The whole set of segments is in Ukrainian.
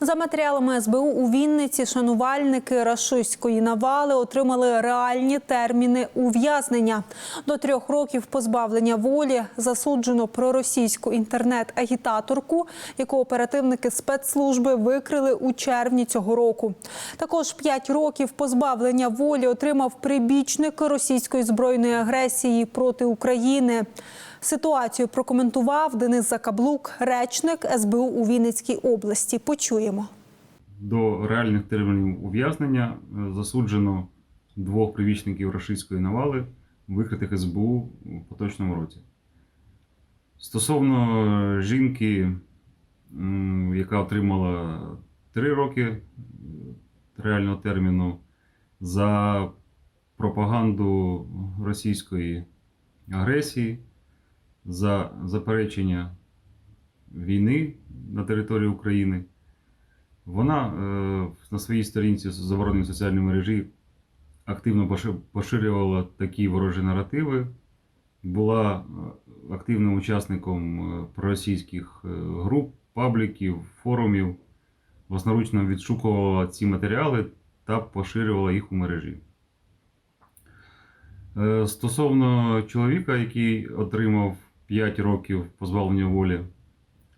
За матеріалами СБУ у Вінниці шанувальники рашистської навали отримали реальні терміни ув'язнення. До трьох років позбавлення волі засуджено проросійську інтернет-агітаторку, яку оперативники спецслужби викрили у червні цього року. Також п'ять років позбавлення волі отримав прибічник російської збройної агресії проти України. Ситуацію прокоментував Денис Закаблук, речник СБУ у Вінницькій області. Почуємо. До реальних термінів ув'язнення е, засуджено двох привічників рашистської навали, викритих СБУ у поточному році. Стосовно е, жінки, яка отримала три роки е, реального терміну за пропаганду російської агресії, за заперечення війни на території України. Вона е, на своїй сторінці забороненій соціальній мережі активно поширювала такі ворожі наративи, була е, активним учасником е, проросійських груп, пабліків, форумів, власноручно відшукувала ці матеріали та поширювала їх у мережі. Стосовно чоловіка, який отримав 5 років позбавлення волі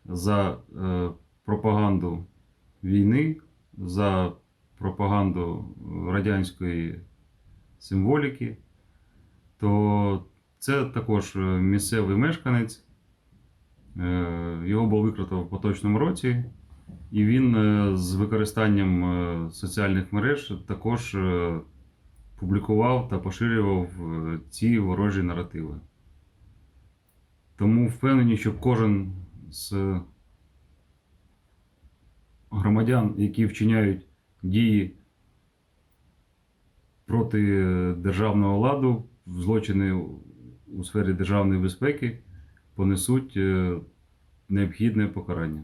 за пропаганду війни, за пропаганду радянської символіки, то це також е, місцевий мешканець. Е, Його було викрито в поточному році, і він е, з використанням соціальних мереж також публікував та поширював ці ворожі наративи. Тому впевнені, що кожен з громадян, які вчиняють дії проти державного ладу, злочини у сфері державної безпеки, понесуть е, необхідне покарання.